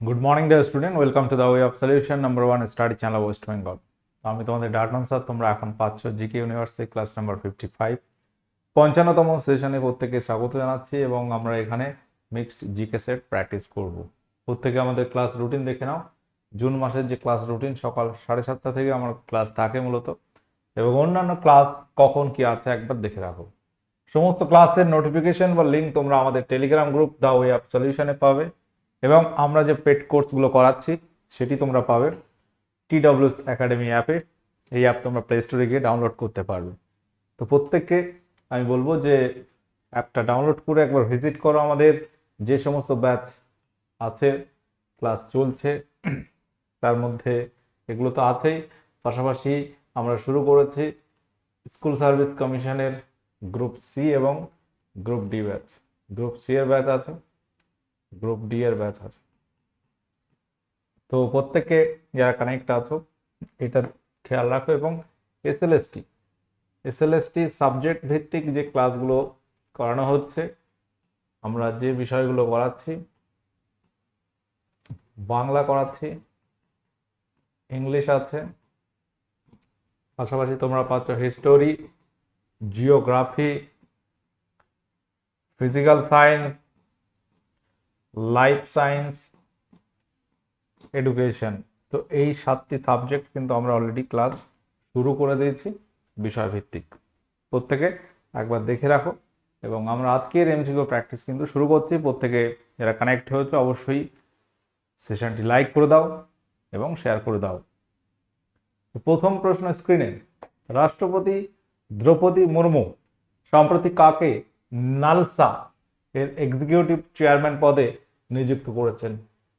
Good morning day student welcome to the way of solution number one study channel West Bengal আমি তোমাদের ডার্ট answer তোমরা এখন পাচ্ছ GK university class number fifty five পঞ্চান্নতম সেশনে প্রত্যেকে স্বাগত জানাচ্ছি এবং আমরা এখানে মিক্সড জিকে সেট প্র্যাকটিস করব। প্রত্যেকে আমাদের ক্লাস রুটিন দেখে নাও। জুন মাসের যে ক্লাস রুটিন সকাল সাড়ে সাতটা থেকে আমার ক্লাস থাকে মূলত। এবং অন্যান্য ক্লাস কখন কি আছে একবার দেখে রাখো। সমস্ত ক্লাসের নোটিফিকেশন বা লিঙ্ক তোমরা আমাদের telegram group the way of সলিউশনে পাবে এবং আমরা যে পেড কোর্সগুলো করাচ্ছি, সেটি তোমরা পাবে টি ডাব্লিউস একাডেমি অ্যাপে এই অ্যাপ তোমরা প্লে স্টোরে গিয়ে ডাউনলোড করতে পারবে। তো প্রত্যেককে আমি বলব যে অ্যাপটা ডাউনলোড করে একবার ভিজিট করো আমাদের। যে সমস্ত ব্যাচ আছে ক্লাস চলছে, তার মধ্যে এগুলো তো আছেই। পাশাপাশি আমরা শুরু করেছি স্কুল সার্ভিস কমিশনের গ্রুপ সি এবং group D batch. Group C এর ব্যাচ আছে, গ্রুপ ডি এর ব্যাচ আছে। তো প্রত্যেকে যারা কানেক্ট আছো, এটা খেয়াল রাখো এবং এসএলএসটি এসএলএসটি সাবজেক্ট ভিত্তিক যে ক্লাসগুলো করানো হচ্ছে, আমরা যে বিষয়গুলো করাচ্ছি, বাংলা করাচ্ছি ইংলিশ আছে, পাশাপাশি তোমরা পাচ্ছ history geography physical science life science education তো এই সাতটি সাবজেক্ট কিন্তু আমরা অলরেডি ক্লাস শুরু করে দিয়েছি বিষয়ভিত্তিক। প্রত্যেকে একবার দেখে রাখো এবং আমরা আজকের এমসিকিউ প্র্যাকটিস কিন্তু শুরু করছি। প্রত্যেকে যারা কানেক্ট হয়েছে অবশ্যই সেশনটি লাইক করে দাও এবং শেয়ার করে দাও। প্রথম প্রশ্ন স্ক্রিনে রাষ্ট্রপতি দ্রৌপদী মুর্মু সম্প্রতি কাকে নালসা এর এক্সিকিউটিভ চেয়ারম্যান পদে নিযুক্ত করেছেন?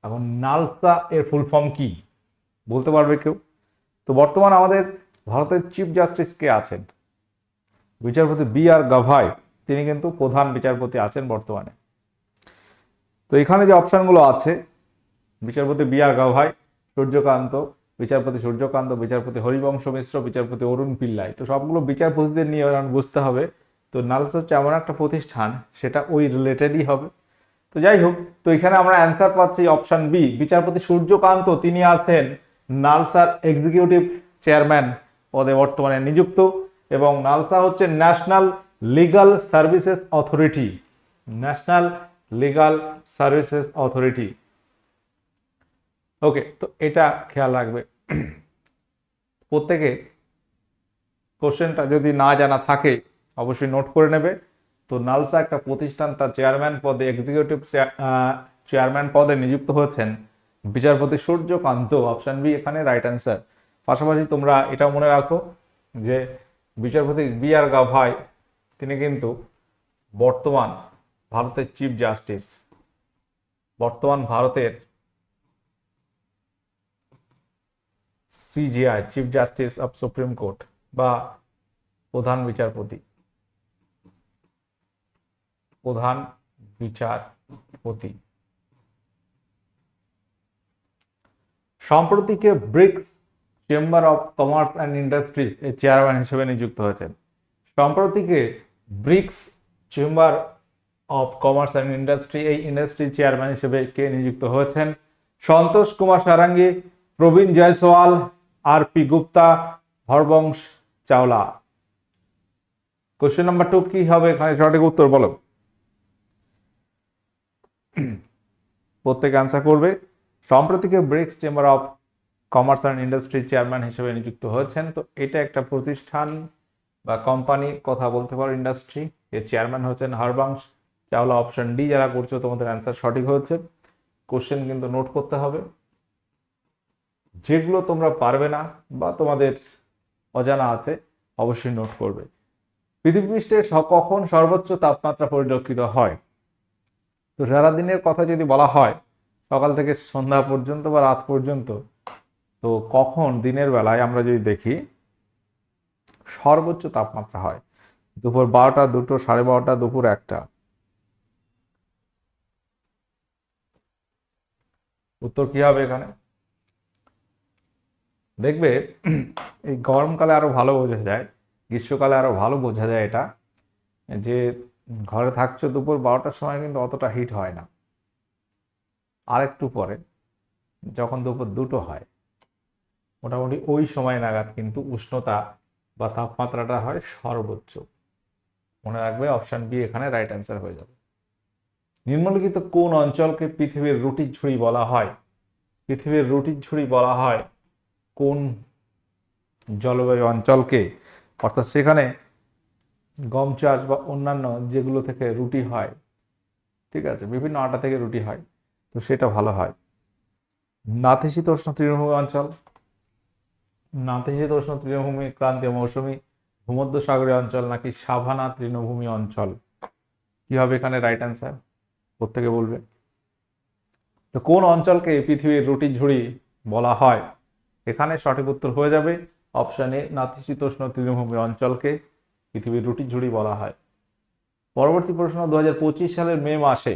এখন নালসা এর ফুল ফর্ম কি? বলতে পারবে কেউ? তো বর্তমান আমাদের ভারতের চিফ জাস্টিস কে আছেন? বিচারপতি বি আর গাভাই, তিনি কিন্তু প্রধান বিচারপতি আছেন বর্তমানে। তো এখানে যে অপশনগুলো আছে, বিচারপতি বি আর গাভাই, সূর্যকান্ত বিচারপতি সূর্যকান্ত, বিচারপতি হরিবংশ মিশ্র, বিচারপতি অরুণ পিল্লাই। তো সবগুলো বিচারপতিদের নিয়ে বুঝতে হবে। তো নালসা হচ্ছে এমন একটা প্রতিষ্ঠান, সেটা ওই রিলেটেডই হবে। তো যাই হোক, তো এখানে আমরা অ্যান্সার পাচ্ছি অপশন বি বিচারপতি সূর্যকান্ত, তিনি আছেন নালসার এক্সিকিউটিভ চেয়ারম্যান পদে বর্তমানে নিযুক্ত এবং নালসা হচ্ছে national legal services authority national legal services authority okay তো এটা খেয়াল রাখবে। প্রত্যেকে কোশ্চেনটা যদি না জানা থাকে, অবশ্যই নোট করে নেবে। তো নালসা একটা প্রতিষ্ঠান, তার চেয়ারম্যান পদে এক্সিকিউটিভ চেয়ারম্যান পদে নিযুক্ত হয়েছেন। বিচারপতি সূর্যকান্ত অপশন বি এখানে রাইট অ্যান্সার পাশাপাশি তোমরা এটা মনে রাখো যে বিচারপতি বি আর গাভাই, তিনি কিন্তু বর্তমান ভারতের চিফ জাস্টিস বর্তমান ভারতের CJI chief justice of supreme court বা প্রধান বিচারপতি। প্রধান বিচারপতি। সম্প্রতিকে BRICS chamber of commerce and industries এর চেয়ারম্যান হিসেবে নিযুক্ত হয়েছেন। সম্প্রতিকে BRICS chamber of commerce and industry, এই ইন্ডাস্ট্রি চেয়ারম্যান হিসেবে কে নিযুক্ত হয়েছেন? Santosh Kumar Sarangi Praveen Jaiswal R P Gupta, Harbans Chawla. Question number two কি হবে এখানে? সঠিক উত্তর বলো। প্রত্যেকে অ্যান্সার করবে। সম্প্রতিকে BRICS chamber of commerce and industry chairman হিসেবে নিযুক্ত হয়েছেন। তো এটা একটা প্রতিষ্ঠান বা কোম্পানি, কথা বলতে পারো, ইন্ডাস্ট্রি। এর চেয়ারম্যান হচ্ছেন হরবংশ চাওলা অপশন ডি যারা করছ, তোমাদের অ্যান্সার সঠিক হয়েছে। কোশ্চেন কিন্তু নোট করতে হবে। যেগুলো তোমরা পারবে না বা তোমাদের অজানা আছে, অবশ্যই নোট করবে। পৃথিবী পৃষ্ঠে কখন সর্বোচ্চ তাপমাত্রা পরিলক্ষিত হয়? তো সারাদিনের কথা যদি বলা হয়, সকাল থেকে সন্ধ্যা পর্যন্ত বা রাত পর্যন্ত, তো কখন দিনের বেলায় আমরা যদি দেখি, সর্বোচ্চ তাপমাত্রা হয়? দুপুর বারোটা, দুটো, সাড়ে বারোটা, দুপুর একটা। উত্তর কি হবে এখানে? দেখবে এই গরমকালে আরও ভালো বোঝা যায়, গ্রীষ্মকালে আরও ভালো বোঝা যায় এটা, যে ঘরে থাকছো দুপুর বারোটার সময় কিন্তু অতটা হিট হয় না। আরেকটু পরে যখন দুপুর দুটো হয়, মোটামুটি ওই সময় নাগাদ কিন্তু উষ্ণতা বা তাপমাত্রাটা হয় সর্বোচ্চ। মনে রাখবে অপশান বি এখানে রাইট অ্যান্সার হয়ে যাবে। নিম্নলিখিত কোন অঞ্চলকে পৃথিবীর রুটির ঝুড়ি বলা হয়? পৃথিবীর রুটির ঝুড়ি বলা হয় কোন জলবায়ু অঞ্চলকে, অর্থাৎ সেখানে গম চাষ বা অন্যান্য যেগুলো থেকে রুটি হয়, ঠিক আছে, বিভিন্ন আটা থেকে রুটি হয়, তো সেটা ভালো হয়। নাতিশীতোষ্ণ তৃণভূমি অঞ্চল নাতিশীতোষ্ণ তৃণভূমি, ক্রান্তীয় মৌসুমী, ভূমধ্যসাগরীয় অঞ্চল নাকি সাভানা তৃণভূমি অঞ্চল? কি হবে এখানে রাইট অ্যান্সার প্রত্যেকে বলবে। তো কোন অঞ্চলকে পৃথিবীর রুটির ঝুড়ি বলা হয়? এখানে সঠিক উত্তর হয়ে যাবে অপশানে নাতিশীতোষ্ণ তৃণভূমি অঞ্চলকে পৃথিবীর রুটি ঝুড়ি বলা হয়। পরবর্তী প্রশ্ন দু হাজার পঁচিশ সালের মে মাসে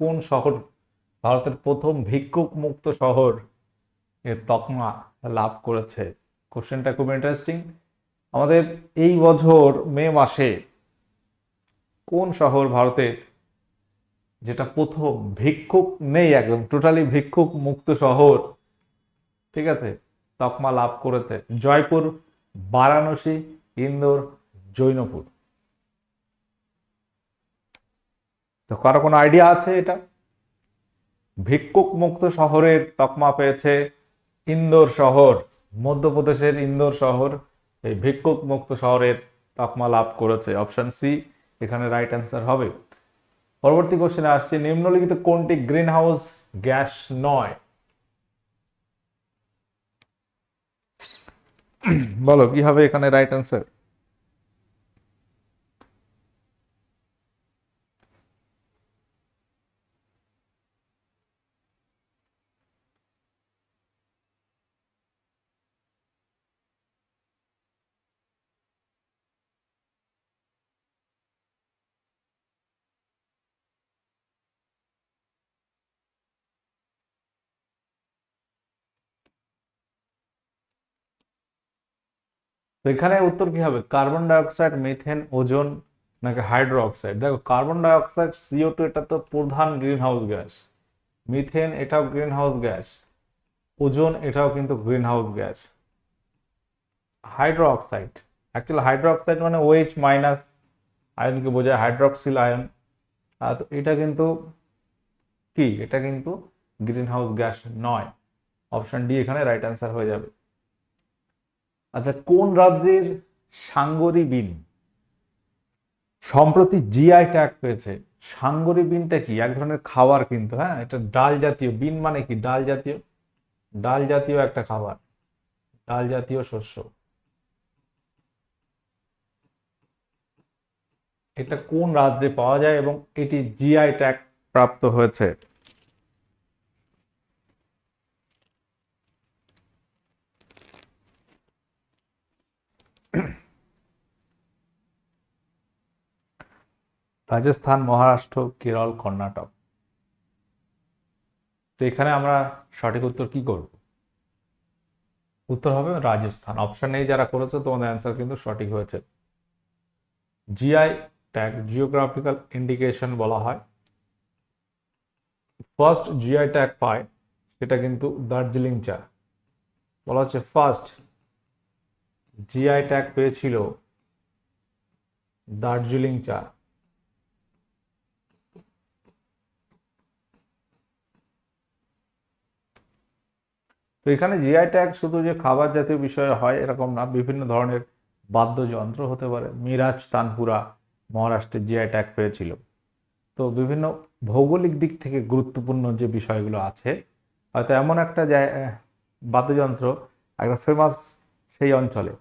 কোন শহর ভারতের প্রথম ভিক্ষুক মুক্ত শহর এর তকমা লাভ করেছে? কোশ্চেনটা খুব ইন্টারেস্টিং আমাদের এই বছর মে মাসে কোন শহর ভারতের যেটা প্রথম ভিক্ষুক নেই, একদম টোটালি ভিক্ষুক মুক্ত শহর ঠিক আছে? তকমা লাভ করেছে। জয়পুর, বারাণসী, ইন্দোর, জৈনপুর। তো কারও কোনো আইডিয়া আছে এটা? ভিক্ষুক মুক্ত শহরের তকমা পেয়েছে ইন্দোর শহর, মধ্যপ্রদেশের ইন্দোর শহর। এই ভিক্ষুক মুক্ত শহরের তকমা লাভ করেছে। অপশন সি এখানে রাইট অ্যান্সার হবে। পরবর্তী কোশ্চেনে আসছে। নিম্নলিখিত কোনটি গ্রিন হাউস গ্যাস নয়? বলো কি হবে এখানে রাইট অ্যান্সার এখানে উত্তর কি হবে? কার্বন ডাইঅক্সাইড মিথেন ওজন নাকি হাইড্রো অক্সাইড দেখো কার্বন ডাইঅক্সাইড সিও টু এটা তো প্রধান গ্রিন হাউস গ্যাস মিথেন এটাও গ্রিন হাউস গ্যাস ওজন এটাও কিন্তু greenhouse gas hydro oxide actually hydro oxide মানে ওএইচ মাইনাস আয়নকে বোঝায়? হাইড্রক্সিল আয়ন আর এটা কিন্তু কি? এটা কিন্তু গ্রিন হাউস গ্যাস নয়। অপশন ডি এখানে রাইট অ্যান্সার হয়ে যাবে। আচ্ছা কোন রাজ্যের সাঙ্গরি বিন সম্প্রতি জিআই ট্যাগ পেয়েছে। সাঙ্গরি বিনটা কি? এক ধরনের খাবার কিন্তু হ্যাঁ? এটা ডাল জাতীয়। বিন মানে কি? ডাল জাতীয়? ডাল জাতীয় একটা খাবার। ডাল জাতীয় শস্য। এটা কোন রাজ্যে পাওয়া যায় এবং এটি জিআই ট্যাগ প্রাপ্ত হয়েছে? রাজস্থান, মহারাষ্ট্র, কেরল, কর্ণাটক। তো এখানে আমরা সঠিক উত্তর কি করব? উত্তর হবে রাজস্থান। অপশন এই যারা করেছে, তোমাদের অ্যান্সার কিন্তু সঠিক হয়েছে। জিআই ট্যাগ জিওগ্রাফিক্যাল ইন্ডিকেশন বলা হয়। ফার্স্ট জিআই ট্যাগ পায়, সেটা কিন্তু দার্জিলিং চা বলা হচ্ছে ফার্স্ট জিআই ট্যাগ পেয়েছিল দার্জিলিং চা। তো এখানে জিআই ট্যাগ শুধু যে খাবার জাতীয় বিষয় হয় এরকম না, বিভিন্ন ধরনের বাদ্যযন্ত্র হতে পারে। মিরাজ তানপুরা মহারাষ্ট্রের জিআই ট্যাগ পেয়েছিল। তো বিভিন্ন ভৌগোলিক দিক থেকে গুরুত্বপূর্ণ যে বিষয়গুলো আছে, হয়তো এমন একটা বাদ্যযন্ত্র, একটা ফেমাস সেই অঞ্চলে।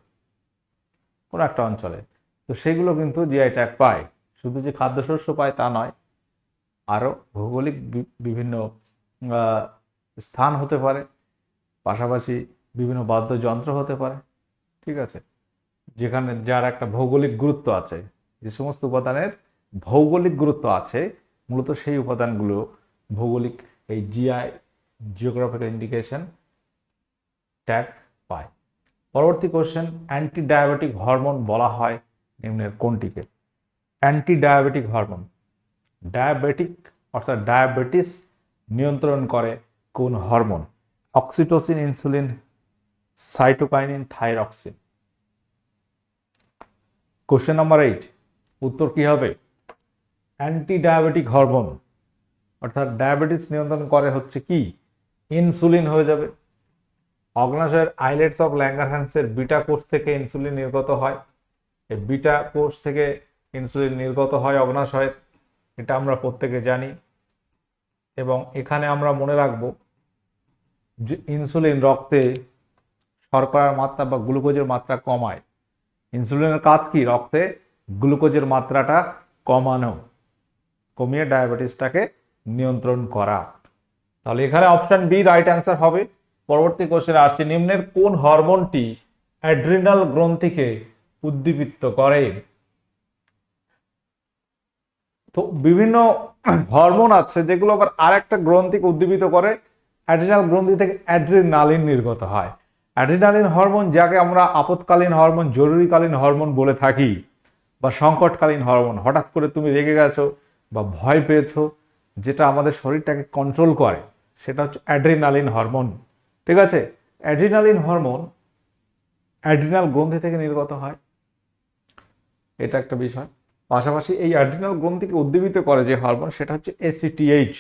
কোনো একটা অঞ্চলে। তো সেগুলো কিন্তু জিআই ট্যাগ পায়। শুধু যে খাদ্যশস্য পায় তা নয় আরও ভৌগোলিক বিভিন্ন স্থান হতে পারে, পাশাপাশি বিভিন্ন বাদ্যযন্ত্র হতে পারে, ঠিক আছে? যেখানে যার একটা ভৌগোলিক গুরুত্ব আছে। যে সমস্ত উপাদানের ভৌগোলিক গুরুত্ব আছে, মূলত সেই উপাদানগুলো ভৌগোলিক এই জিআই জিওগ্রাফিক্যাল ইন্ডিকেশন ট্যাগ পরবর্তী কোশ্চেন অ্যান্টি ডায়াবেটিক হরমোন বলা হয় নিম্নের কোনটিকে? অ্যান্টি ডায়াবেটিক হরমোন ডায়াবেটিক অর্থাৎ ডায়াবেটিস নিয়ন্ত্রণ করে কোন hormone oxytocin insulin cytokinin thyroxine question number eight উত্তর কি হবে? অ্যান্টি ডায়াবেটিক হরমোন অর্থাৎ ডায়াবেটিস নিয়ন্ত্রণ করে হচ্ছে কি? ইনসুলিন হয়ে যাবে। অগ্নাশয়ের আইলেটস অফ ল্যাঙ্গারহ্যান্সের বিটা কোষ থেকে ইনসুলিন নির্গত হয়। এই বিটা কোষ থেকে ইনসুলিন নির্গত হয় অগ্নাশয়ের, এটা আমরা প্রত্যেকে জানি। এবং এখানে আমরা মনে রাখব যে ইনসুলিন রক্তে শর্করার মাত্রা বা গ্লুকোজের মাত্রা কমায়। ইনসুলিনের কাজ কি? রক্তে গ্লুকোজের মাত্রাটা কমানো, কমিয়ে ডায়াবেটিসটাকে নিয়ন্ত্রণ করা। তাহলে এখানে অপশন বি রাইট অ্যান্সার হবে। পরবর্তী কোশ্চেনে আসছে। নিম্নের কোন হরমোনটি অ্যাড্রিনাল গ্রন্থিকে উদ্দীপিত করে? তো বিভিন্ন হরমোন আছে যেগুলো আবার আরেকটা গ্রন্থিকে উদ্দীপিত করে। অ্যাড্রিনাল গ্রন্থি থেকে অ্যাড্রিনালিন নির্গত হয়। অ্যাড্রিনালিন হরমোন যাকে আমরা আপৎকালীন হরমোন, জরুরিকালীন হরমোন বলে থাকি বা সংকটকালীন হরমোন। হঠাৎ করে তুমি রেগে গেছো বা ভয় পেয়েছ, যেটা আমাদের শরীরটাকে কন্ট্রোল করে, সেটা হচ্ছে অ্যাড্রিনালিন হরমোন। ঠিক আছে? অ্যাড্রিনালিন হরমোন, অ্যাড্রিনাল গ্রন্থি থেকে নির্গত হয়। এটা একটা বিষয়। পাশাপাশি এই অ্যাড্রিনাল গ্রন্থিকে উদ্দীপিত করে যে হরমোন, সেটা হচ্ছে ACTH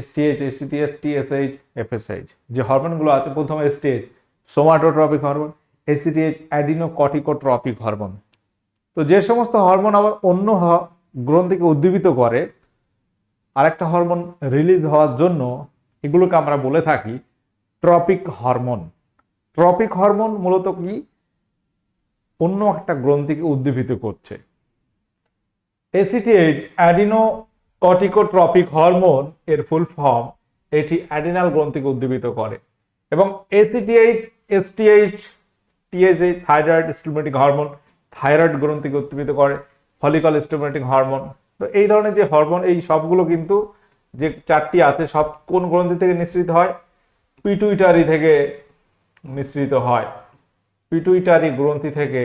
STH ACTS TSH FSH যে হরমোনগুলো আছে, প্রথমে STH somatotropic hormone ACTH adrenocorticotropic hormone. তো যে সমস্ত হরমোন আবার অন্য গ্রন্থিকে উদ্দীপিত করে, আরেকটা হরমোন রিলিজ হওয়ার জন্য, এগুলোকে আমরা বলে থাকি ট্রপিক হরমোন ট্রপিক হরমোন মূলত কি? অন্য একটা গ্রন্থিকে উদ্দীপিত করছে। এসিটিএইচ অ্যাডিনো কর্টিকোট্রপিক হরমোন এর ফুল ফর্ম এটি অ্যাডিনাল গ্রন্থিকে উদ্দীপিত করে এবং ACTH STH TSH thyroid stimulating hormone thyroid গ্রন্থিকে উদ্দীপিত করে ফলিকল স্টিমুলেটিং হরমোন তো এই ধরনের যে হরমোন এই সবগুলো কিন্তু যে চারটি আছে, সব কোন গ্রন্থি থেকে নিঃসৃত হয়? পিটুইটারি থেকে নিঃসৃত হয়। পিটুইটারি গ্রন্থি থেকে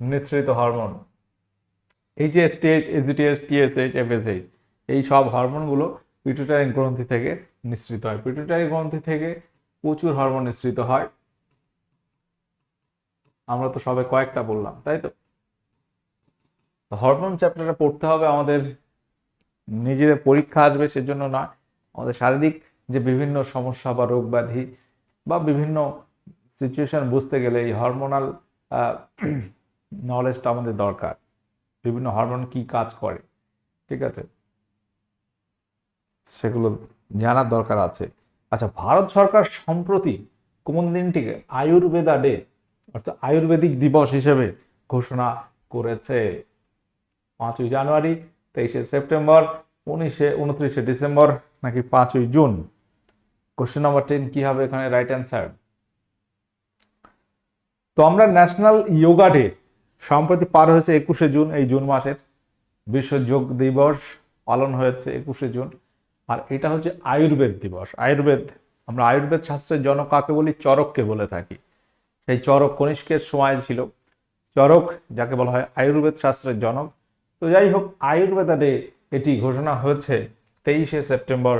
নিঃসৃত হরমোন। এই যে স্টেজ এসডিটিএস টিএসএইচ এফএসএইচ এই সব হরমোনগুলো পিটুইটারি গ্রন্থি থেকে নিঃসৃত হয়। পিটুইটারি গ্রন্থি থেকে প্রচুর হরমোন নিঃসৃত হয়। আমরা তো সবে কয়েকটা বললাম, তাই তো হরমোন চ্যাপ্টারটা পড়তে হবে আমাদের নিজেদের পরীক্ষা আসবে সেজন্য না আমাদের শারীরিক যে বিভিন্ন সমস্যা বা রোগ ব্যাধি বা বিভিন্ন সিচুয়েশন বুঝতে গেলে এই হরমোনাল নলেজটা আমাদের দরকার। বিভিন্ন হরমোন কি কাজ করে, ঠিক আছে? সেগুলো জানার দরকার আছে। আচ্ছা ভারত সরকার সম্প্রতি কোন দিনটিকে আয়ুর্বেদা ডে, অর্থাৎ আয়ুর্বেদিক দিবস হিসেবে ঘোষণা করেছে? পাঁচই জানুয়ারি তেইশে সেপ্টেম্বর, উনিশে, উনত্রিশে ডিসেম্বর, নাকি পাঁচই জুন? কোশ্চেন নাম্বার টেন কি হবে এখানে রাইট অ্যান্সার তো আমরা ন্যাশনাল যোগা ডে সম্প্রতি পার হয়েছে একুশে জুন, এই জুন মাসের। বিশ্ব যোগ দিবস পালন হয়েছে একুশে জুন। আর এটা হচ্ছে আয়ুর্বেদ দিবস। আয়ুর্বেদ, আমরা আয়ুর্বেদ শাস্ত্রের জনক কাকে বলি? চরককে বলে থাকি। সেই চরক কনিষ্কের সময় ছিল। চরক, যাকে বলা হয় আয়ুর্বেদ শাস্ত্রের জনক তো যাই হোক আয়ুর্বেদা ডে এটি ঘোষণা হয়েছে, তেইশে সেপ্টেম্বর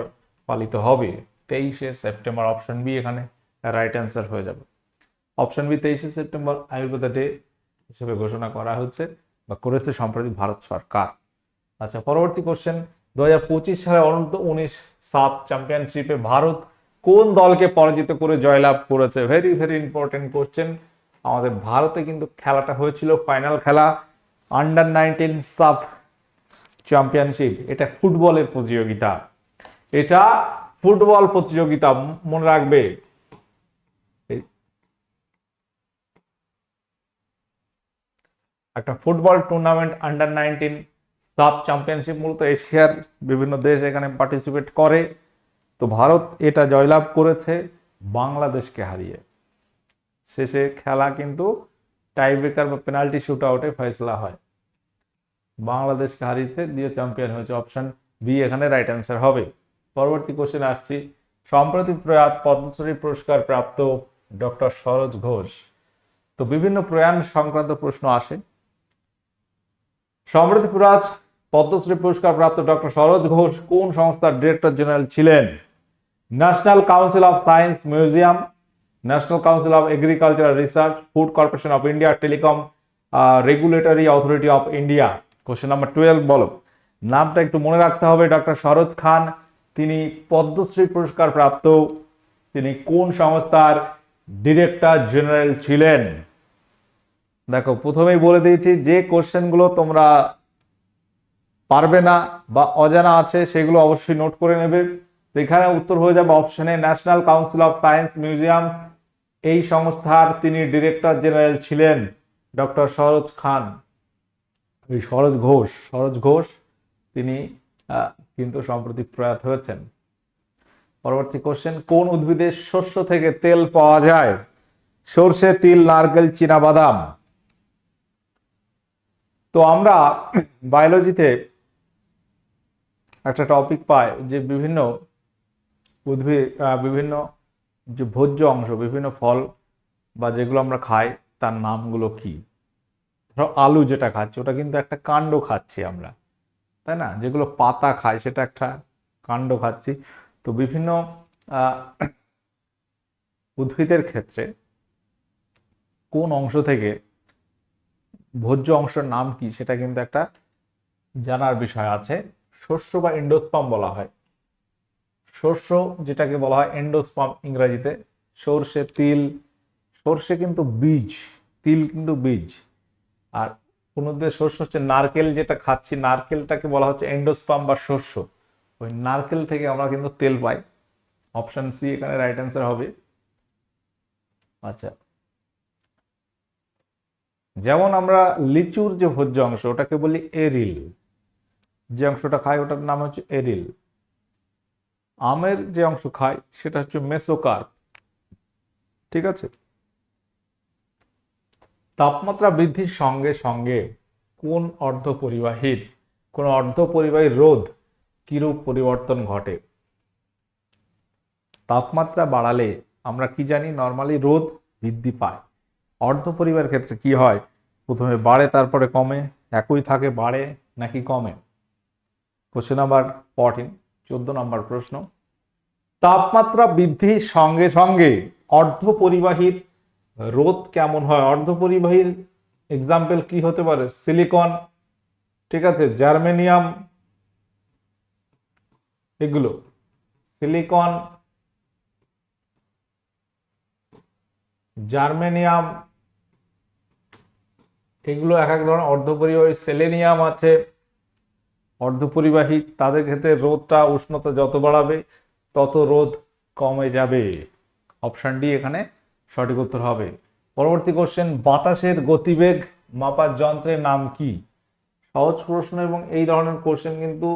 পালিত হবে। তেইশে সেপ্টেম্বর অপশন বি এখানে রাইট অ্যান্সার হয়ে যাবে। অপশন বি তেইশে সেপ্টেম্বর আয়ুর্বেদা ডে হিসেবে ঘোষণা করা হচ্ছে বা করেছে সম্প্রতি ভারত সরকার। আচ্ছা পরবর্তী কোশ্চেন দু হাজার পঁচিশ সালে অনন্ত উনিশ সাব চ্যাম্পিয়নশিপে ভারত কোন দলকে পরাজিত করে জয়লাভ করেছে? ভেরি ভেরি ইম্পর্টেন্ট কোশ্চেন আমাদের ভারতে কিন্তু খেলাটা হয়েছিল ফাইনাল খেলা। আন্ডার নাইনটিন সাব চ্যাম্পিয়নশিপ এটা ফুটবলের প্রতিযোগিতা। এটা ফুটবল প্রতিযোগিতা মনে রাখবে। একটা football tournament under nineteen sub championship মূলত এশিয়ার বিভিন্ন দেশ এখানে পার্টিসিপেট করে। তো ভারত এটা জয়লাভ করেছে, বাংলাদেশকে হারিয়ে। শেষে খেলা কিন্তু টাইব্রেকার বা পেনাল্টি শুট আউটে ফয়সলা হয়। বাংলাদেশকে হারিয়েছে দিয়ে চ্যাম্পিয়ন হয়েছে অপশন বি, এখানে রাইট অ্যান্সার হবে। পরবর্তী কোশ্চেন আসছি। সম্প্রতি প্রয়াত পদ্মশ্রী পুরস্কার প্রাপ্ত ডক্টর সরোজ ঘোষ। তো বিভিন্ন প্রয়াণ সংক্রান্ত প্রশ্ন আসে। সম্প্রতি প্রয়াত পদ্মশ্রী পুরস্কার প্রাপ্ত ডক্টর সরোজ ঘোষ কোন সংস্থার ডিরেক্টর জেনারেল ছিলেন? National council of science museum national council of agricultural research food corporation of India telecom regulatory authority of India question number twelve বলো। নামটা একটু মনে রাখতে হবে ডক্টর শরৎ খান। তিনি পদ্মশ্রী পুরস্কার প্রাপ্ত। তিনি কোন সংস্থার ডিরেক্টর জেনারেল ছিলেন? দেখো, প্রথমেই বলে দিয়েছি, যে কোশ্চেনগুলো তোমরা পারবে না বা অজানা আছে, সেগুলো অবশ্যই নোট করে নেবে। এখানে উত্তর হয়ে যাবে অপশনে national council of science museum এই সংস্থার তিনি ডিরেক্টর জেনারেল ছিলেন ডক্টর সরোজ খান। এই সরোজ ঘোষ সরোজ ঘোষ তিনি কিন্তু সম্প্রতি প্রয়াত হয়েছেন। পরবর্তী কোশ্চেন কোন উদ্ভিদের শস্য থেকে তেল পাওয়া যায়? সর্ষে, তিল, নারকেল বাদাম তো আমরা বায়োলজিতে একটা টপিক পাই যে বিভিন্ন উদ্ভিদ বিভিন্ন যে ভোজ্য অংশ, বিভিন্ন ফল বা যেগুলো আমরা খাই, তার নামগুলো কি? ধরো আলু যেটা খাচ্ছি, ওটা কিন্তু একটা কাণ্ড খাচ্ছি আমরা, তাই না? যেগুলো পাতা খায় সেটা একটা কাণ্ড খাচ্ছি। তো বিভিন্ন উদ্ভিদের ক্ষেত্রে কোন অংশ থেকে ভোজ্য অংশের নাম কি, সেটা কিন্তু একটা জানার বিষয় আছে। শস্য বা এন্ডোস্পাম বলা হয়। শস্য যেটাকে বলা হয় এন্ডোস্পাম ইংরাজিতে, সর্ষে, তিল। সর্ষে কিন্তু বীজ, তিল কিন্তু বীজ। আর কোনোদের শস্য হচ্ছে নারকেল যেটা খাচ্ছি, নারকেলটাকে বলা হচ্ছে এন্ডোস্পাম বা শস্য। ওই নারকেল থেকে আমরা কিন্তু তেল পাই। অপশন সি এখানে রাইট অ্যান্সার হবে। আচ্ছা। যেমন আমরা লিচুর যে ভোজ্য অংশ, ওটাকে বলি এরিল। যে অংশটা খাই, ওটার নাম হচ্ছে এরিল। আমের যে অংশ খাই, সেটা হচ্ছে মেসোকার্প। ঠিক আছে? তাপমাত্রা বৃদ্ধির সঙ্গে সঙ্গে কোন অর্ধ পরিবাহীর কোন অর্ধ পরিবাহী রোধ কিরূপ পরিবর্তন ঘটে? তাপমাত্রা বাড়ালে আমরা কি জানি নর্মালি রোধ বৃদ্ধি পায়। অর্ধ পরিবার ক্ষেত্রে কি হয়? প্রথমে বাড়ে, তারপরে কমে। একই থাকে, বাড়ে নাকি কমে? কোশ্চেন নাম্বার ফোরটিন চোদ্দ নম্বর প্রশ্ন। তাপমাত্রা বৃদ্ধির সঙ্গে সঙ্গে অর্ধ পরিবাহীর রোধ কেমন হয়? অর্ধ পরিবাহীর এক্সাম্পল কি হতে পারে? সিলিকন ঠিক আছে? জার্মেনিয়াম এগুলো। সিলিকন জার্মেনিয়াম এগুলো এক এক ধরনের অর্ধপরিবাহী। সেলেনিয়াম আছে, অর্ধপরিবাহী। তাদের ক্ষেত্রে রোদটা উষ্ণতা যত বাড়াবে, তত রোদ কমে যাবে। অপশন ডি এখানে সঠিক উত্তর হবে। পরবর্তী কোশ্চেন বাতাসের গতিবেগ মাপার যন্ত্রের নাম কি? সহজ প্রশ্ন এবং এই ধরনের কোশ্চেন কিন্তু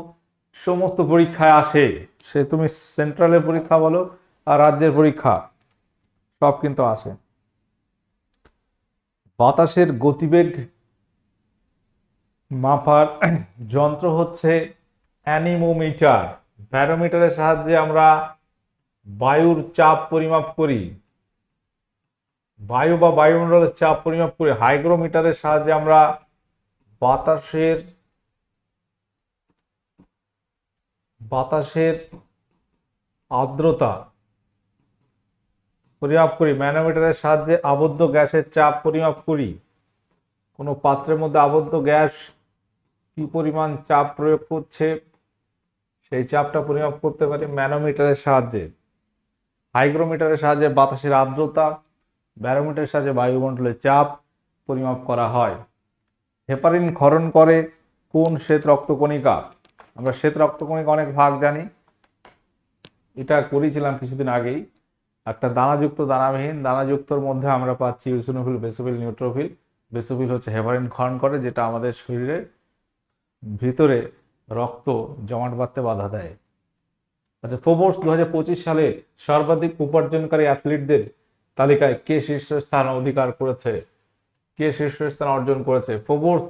সমস্ত পরীক্ষায় আসে। সে তুমি সেন্ট্রালের পরীক্ষা বলো আর রাজ্যের পরীক্ষা, সব কিন্তু আসে। বাতাসের গতিবেগ মাপার যন্ত্র হচ্ছে অ্যানিমোমিটার। ব্যারোমিটারের সাহায্যে আমরা বায়ুর চাপ পরিমাপ করি। বায়ু বা বায়ুমণ্ডলের চাপ পরিমাপ করি হাইগ্রোমিটারের সাহায্যে আমরা বাতাসের বাতাসের আর্দ্রতা পরিমাপ করি, ম্যানোমিটারের সাহায্যে আবদ্ধ গ্যাসের চাপ পরিমাপ করি। কোনো পাত্রের মধ্যে আবদ্ধ গ্যাস কি পরিমাণ চাপ প্রয়োগ করছে, সেই চাপটা পরিমাপ করতে পারি ম্যানোমিটারের সাহায্যে। হাইগ্রোমিটারের সাহায্যে বাতাসের আর্দ্রতা ব্যারোমিটারের সাহায্যে বায়ুমণ্ডলের চাপ পরিমাপ করা হয়। হেপারিন ক্ষরণ করে কোন শ্বেত রক্তকণিকা? আমরা শ্বেত রক্তকণিকা অনেক ভাগ জানি। এটা করেছিলাম কিছুদিন আগেই। একটা দানাযুক্ত দানাবিহীন, দানাযুক্তর মধ্যে আমরা পাচ্ছি ইউসিনোফিল বেসোফিল নিউট্রোফিল বেসোফিল হচ্ছে হেপারিন ক্ষরণ করে, যেটা আমাদের শরীরে ভিতরে রক্ত জমাট বাঁধতে বাধা দেয়। আচ্ছা ফোর্বস দু সালে সর্বাধিক উপার্জনকারী অ্যাথলিটদের তালিকায় কে শীর্ষস্থান অধিকার করেছে? কে শীর্ষস্থান অর্জন করেছে? ফোর্বস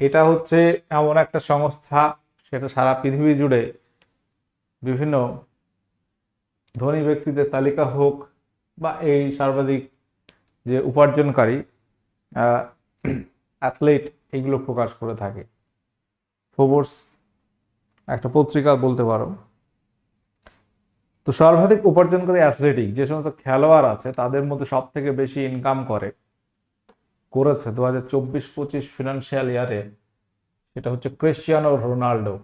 এটা হচ্ছে এমন একটা সংস্থা, সেটা সারা পৃথিবী জুড়ে বিভিন্ন ধনী ব্যক্তিদের তালিকা হোক বা এই সর্বাধিক যে উপার্জনকারী অ্যাথলেট এগুলো প্রকাশ করে থাকে। ফোর্বস একটা পত্রিকা বলতে পারো। তো সর্বাধিক উপার্জন করে অ্যাথলেটিক যে সমস্ত খেলোয়াড় আছে, তাদের মধ্যে সব থেকে বেশি ইনকাম করে, করেছে দু হাজার চব্বিশ পঁচিশ ফিনান্সিয়াল ইয়ারে সেটা হচ্ছে ক্রিশ্চিয়ানো রোনাল্ডো।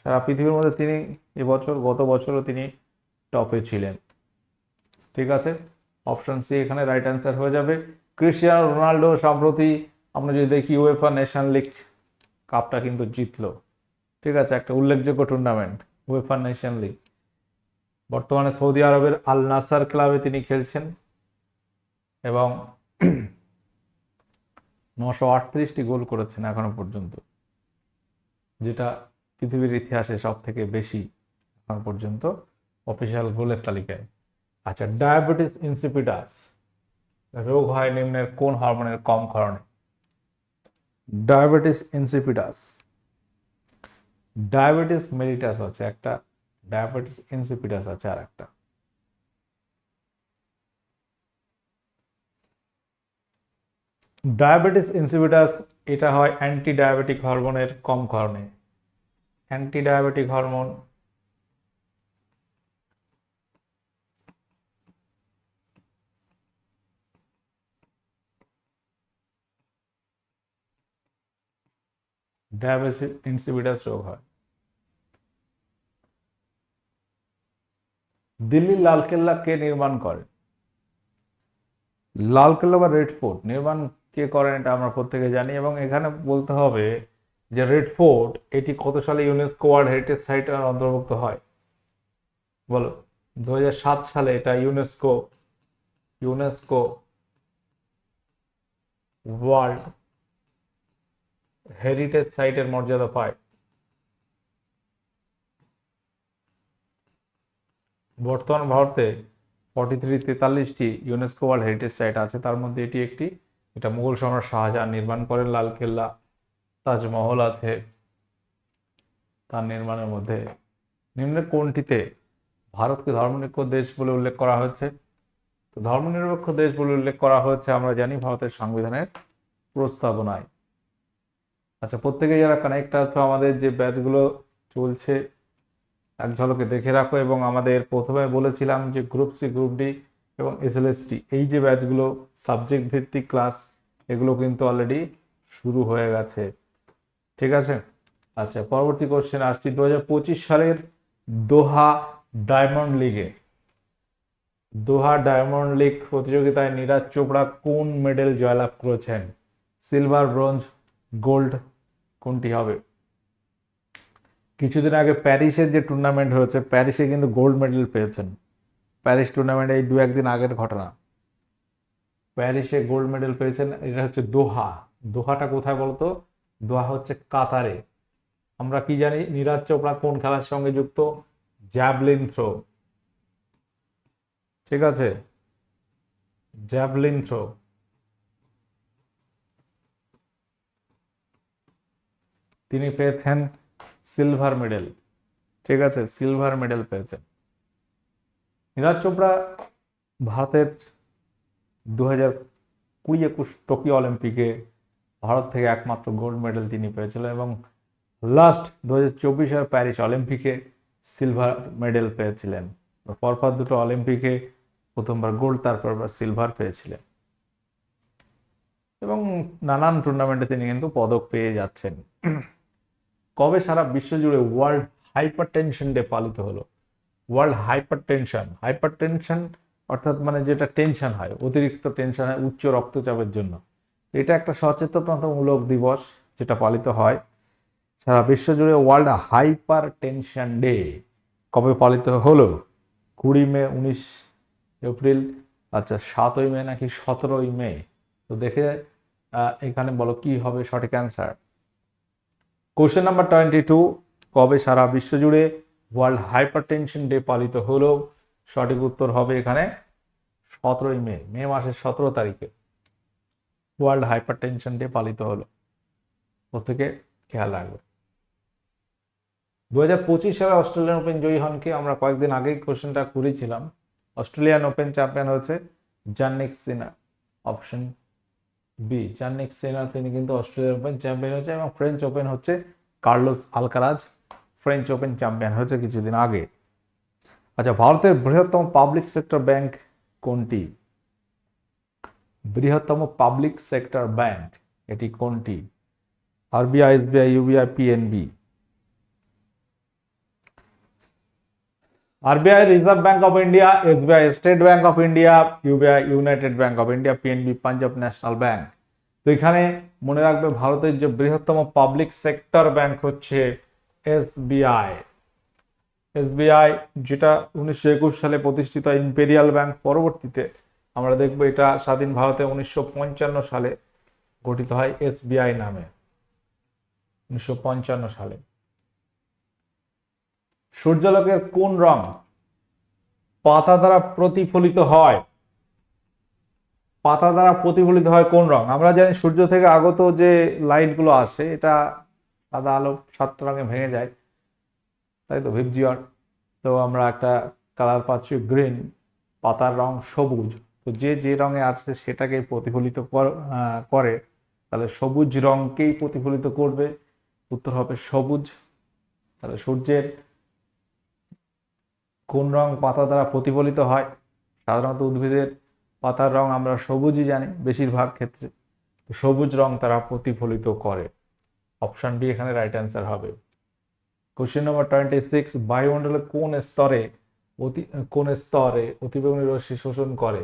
সারা পৃথিবীর মধ্যে তিনি এবছর গত বছরও তিনি টপে ছিলেন। ঠিক আছে? অপশন সি এখানে রাইট অ্যান্সার হয়ে যাবে। ক্রিশ্চিয়ানো রোনাল্ডো সম্প্রতি আমরা যদি দেখি ওয়েফা নেশন লিগ কাপটা কিন্তু জিতলো। ঠিক আছে? একটা উল্লেখযোগ্য টুর্নামেন্ট ওয়েফা নেশন লিগ বর্তমানে সৌদি আরবের আল নাসার ক্লাবে তিনি খেলছেন এবং নশো আটত্রিশটি গোল করেছেন এখনও পর্যন্ত, যেটা পৃথিবীর ইতিহাসে সব থেকে বেশি এখন পর্যন্ত অফিসিয়াল গোলের তালিকায়। আচ্ছা ডায়াবেটিস ইনসিপিটাস রোগ হয় নিম্নের কোন হরমোনের কম কারণে? ডায়াবেটিস ইনসিপিটাস ডায়াবেটিস মেলিটাস আছে একটা ডায়াবেটিস ইনসিপিটাস আছে আর একটা ডায়াবেটিস ইনসিপিটাস এটা হয় অ্যান্টি ডায়াবেটিক হরমোনের কম কারণে। Anti diabetic hormone diabetes insipidus রোগ হয়। দিল্লির লালকেল্লা কে নির্মাণ করে? লালকেল্লা বা রেড ফোর্ট নির্মাণ কে করেন এটা আমরা প্রত্যেকে জানি এবং এখানে বলতে হবে যে রেড ফোর্ট এটি কত সালে ইউনেস্কো ওয়ার্ল্ড হেরিটেজ সাইটের অন্তর্ভুক্ত হয়? বলো দু হাজার সাত সালে এটা ইউনেস্কো ইউনেস্কো ওয়ার্ল্ড হেরিটেজ সাইটের মর্যাদা পায়। বর্তমান ভারতে ফর্টি থ্রি তেতাল্লিশটি ইউনেস্কো ওয়ার্ল্ড হেরিটেজ সাইট আছে। তার মধ্যে এটি একটি। এটা মুঘল সম্রাট শাহজাহান নির্মাণ করেন। লালকেল্লা তাজমহল আছে। তার নির্মাণের মধ্যে নিম্নের কোনটিতে ভারতকে ধর্মনিরপেক্ষ দেশ বলে উল্লেখ করা হয়েছে? তো ধর্মনিরপেক্ষ দেশ বলে উল্লেখ করা হয়েছে আমরা জানি ভারতের সংবিধানের প্রস্তাবনায়। আচ্ছা প্রত্যেকে যারা কানেক্ট আছো, আমাদের যে ব্যাচগুলো চলছে এক ঝলকে দেখে রাখো এবং আমাদের প্রথমে বলেছিলাম যে গ্রুপ সি গ্রুপ ডি এবং এসএলএসটি এই যে ব্যাচগুলো সাবজেক্ট ভিত্তিক ক্লাস এগুলো কিন্তু অলরেডি শুরু হয়ে গেছে। ঠিক আছে? আচ্ছা পরবর্তী কোশ্চেন আসছি। দু হাজার পঁচিশ সালের দোহা ডায়মন্ড লিগে দোহা ডায়মন্ড লিগ প্রতিযোগিতায় নীরাজ চোপড়া কোন মেডেল জয়লাভ করেছেন? সিলভার ব্রোঞ্জ গোল্ড কোনটি হবে? কিছুদিন আগে প্যারিসের যে টুর্নামেন্ট হয়েছে, প্যারিসে কিন্তু গোল্ড মেডেল পেয়েছেন। প্যারিস টুর্নামেন্টে এই দু একদিন আগের ঘটনা। প্যারিসে গোল্ড মেডেল পেয়েছেন, এটা হচ্ছে দোহা। দোহাটা কোথায় বলতো? দোহা হচ্ছে কাতারে। আমরা কি জানি, নীরাজ চোপড়া কোন খেলার সঙ্গে যুক্ত? Javelin throw. ঠিক আছে? Javelin throw. তিনি পেয়েছেন সিলভার মেডেল ঠিক আছে? সিলভার মেডেল পেয়েছেন নীরাজ চোপড়া ভারতের দু হাজার কুড়ি একুশ টোকিও অলিম্পিকে ভারত থেকে একমাত্র গোল্ড মেডেল তিনি পেয়েছিলেন এবং লাস্ট দু হাজার চব্বিশের প্যারিস অলিম্পিকে সিলভার মেডেল পেয়েছিলেন। পরপর দুটো অলিম্পিকে প্রথমবার গোল্ড তারপর সিলভার পেয়েছিলেন। এবং নানান টুর্নামেন্টে তিনি কিন্তু পদক পেয়ে যাচ্ছেন। কবে সারা বিশ্ব জুড়ে ওয়ার্ল্ড হাইপার টেনশন ডে পালিত হলো? World hypertension hypertension অর্থাৎ মানে যেটা টেনশন হয়, অতিরিক্ত টেনশন হয়, উচ্চ রক্তচাপের জন্য। এটা একটা সচেতনতামূলক দিবস যেটা পালিত হয়। সারা বিশ্ব জুড়ে ওয়ার্ল্ড হাইপার টেনশন ডে কবে পালিত হলো? কুড়ি মে, উনিশ এপ্রিল আচ্ছা সাতই মে নাকি সতেরোই মে? তো দেখে এখানে বলো কি হবে সঠিক answer question number twenty two কবে সারা বিশ্ব জুড়ে ওয়ার্ল্ড হাইপার টেনশন ডে পালিত হলো? সঠিক উত্তর হবে এখানে সতেরোই মে মে মাসের সতেরো তারিখে ওয়ার্ল্ড হাইপার টেনশন ডে পালিত হলো। প্রত্যেকে খেয়াল রাখবে। দু হাজার পঁচিশ সালে অস্ট্রেলিয়ান ওপেন জয়ী হনকে আমরা কয়েকদিন আগেই কোশ্চেনটা করেছিলাম। অস্ট্রেলিয়ান ওপেন চ্যাম্পিয়ন হচ্ছে জার্নিক সিনার অপশন বি জার্নিক সেনার তিনি কিন্তু অস্ট্রেলিয়ান ওপেন চ্যাম্পিয়ন হয়েছে এবং ফ্রেঞ্চ ওপেন হচ্ছে Carlos Alcaraz French open champion হয়েছে কিছুদিন আগে। আচ্ছা ভারতের বৃহত্তম পাবলিক সেক্টর ব্যাংক কোনটি? বৃহত্তম পাবলিক সেক্টর ব্যাংক এটি কোনটি? RBI SBI UBI PNB RBI reserve bank of India SBI state bank of India UBI united bank of India PNB Punjab national bank তো এখানে মনে রাখবে, ভারতের যে বৃহত্তম পাবলিক সেক্টর ব্যাংক হচ্ছে এসবিআই এসবিআই যেটা উনিশশো একুশ সালে প্রতিষ্ঠিত ইম্পেরিয়াল ব্যাংক পরবর্তীতে আমরা দেখব এটা স্বাধীন ভারতে উনিশশো পঞ্চান্ন সালে গঠিত হয় এসবিআই নামে। উনিশশো পঞ্চান্ন সালে। সূর্যালোকের কোন রং পাতা দ্বারা প্রতিফলিত হয়? পাতা দ্বারা প্রতিফলিত হয় কোন রং? আমরা জানি সূর্য থেকে আগত যে লাইটগুলো আসে, এটা সাদা আলো সাতটা রঙে ভেঙে যায়। তাই তো ভিপজিওর তো আমরা একটা কালার পাচ্ছি গ্রিন, পাতার রং সবুজ। তো যে যে রঙে আছে সেটাকে প্রতিফলিত কর- করে, তাহলে সবুজ রঙকেই প্রতিফলিত করবে। উত্তর হবে সবুজ। তাহলে সূর্যের কোন রং পাতা দ্বারা প্রতিফলিত হয়? সাধারণত উদ্ভিদের পাতার রং আমরা সবুজই জানি বেশিরভাগ ক্ষেত্রে। সবুজ রং তারা প্রতিফলিত করে। অপশন ডি এখানে রাইট অ্যান্সার হবে। কোশ্চেন নম্বর টোয়েন্টি সিক্স বায়ুমণ্ডলের কোন স্তরে অতি, কোন স্তরে অতিবেগুনি রশ্মি শোষণ করে?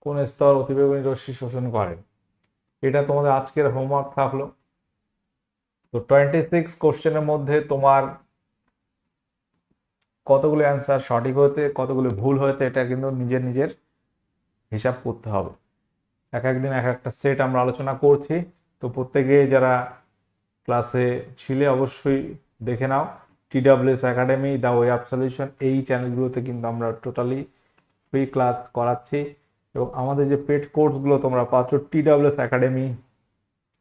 কোন স্তর অতিবেগুনি রশ্মি শোষণ করে? এটা তোমাদের আজকের হোমওয়ার্ক থাকল। তো টোয়েন্টি সিক্স কোশ্চেনের মধ্যে তোমার কতগুলো অ্যান্সার সঠিক হয়েছে, কতগুলো ভুল হয়েছে, এটা কিন্তু নিজের নিজের হিসাব করতে হবে। এক একদিন এক একটা সেট আমরা আলোচনা করছি, তো প্রত্যেকে যারা ক্লাসে ছিলে অবশ্যই দেখে নাও। T TWS academy the way of solution এই চ্যানেলগুলোতে কিন্তু আমরা টোটালি ফ্রি ক্লাস করাচ্ছি। এবং আমাদের যে পেড কোর্সগুলো তোমরা পাচ্ছ টিডাব্লিউএস একাডেমি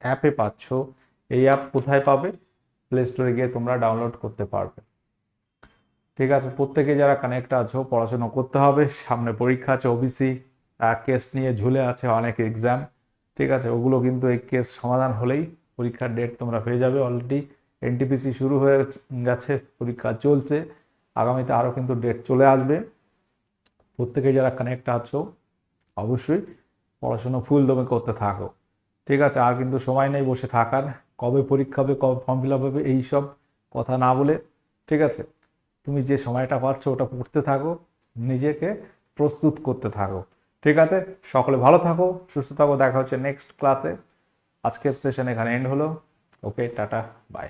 অ্যাপে পাচ্ছ, এই অ্যাপ কোথায় পাবে? প্লে স্টোরে গিয়ে তোমরা ডাউনলোড করতে পারবে। ঠিক আছে, প্রত্যেকে যারা কানেক্ট আছো, পড়াশোনা করতে হবে, সামনে পরীক্ষা আছে ওবিসি কেস নিয়ে ঝুলে আছে অনেক এক্সাম ঠিক আছে, ওগুলো কিন্তু এই কেস সমাধান হলেই পরীক্ষার ডেট তোমরা পেয়ে যাবে অলরেডি এনটিপিসি শুরু হয়ে গেছে, পরীক্ষা চলছে, আগামীতে আরও কিন্তু ডেট চলে আসবে। প্রত্যেকে যারা কানেক্ট আছো, অবশ্যই পড়াশুনো ফুল দমে করতে থাকো, ঠিক আছে, আর কিন্তু সময় নেই বসে থাকার, কবে পরীক্ষা হবে, কবে ফর্ম ফিল আপ হবে, এইসব কথা না বলে, ঠিক আছে। তুমি যে সময়টা পাচ্ছ ওটা পড়তে থাকো, নিজেকে প্রস্তুত করতে থাকো। ঠিক আছে? সকলে ভালো থাকো, সুস্থ থাকো, দেখা হচ্ছে নেক্সট ক্লাসে আজকের সেশন এখানে এন্ড হলো। ওকে টাটা বাই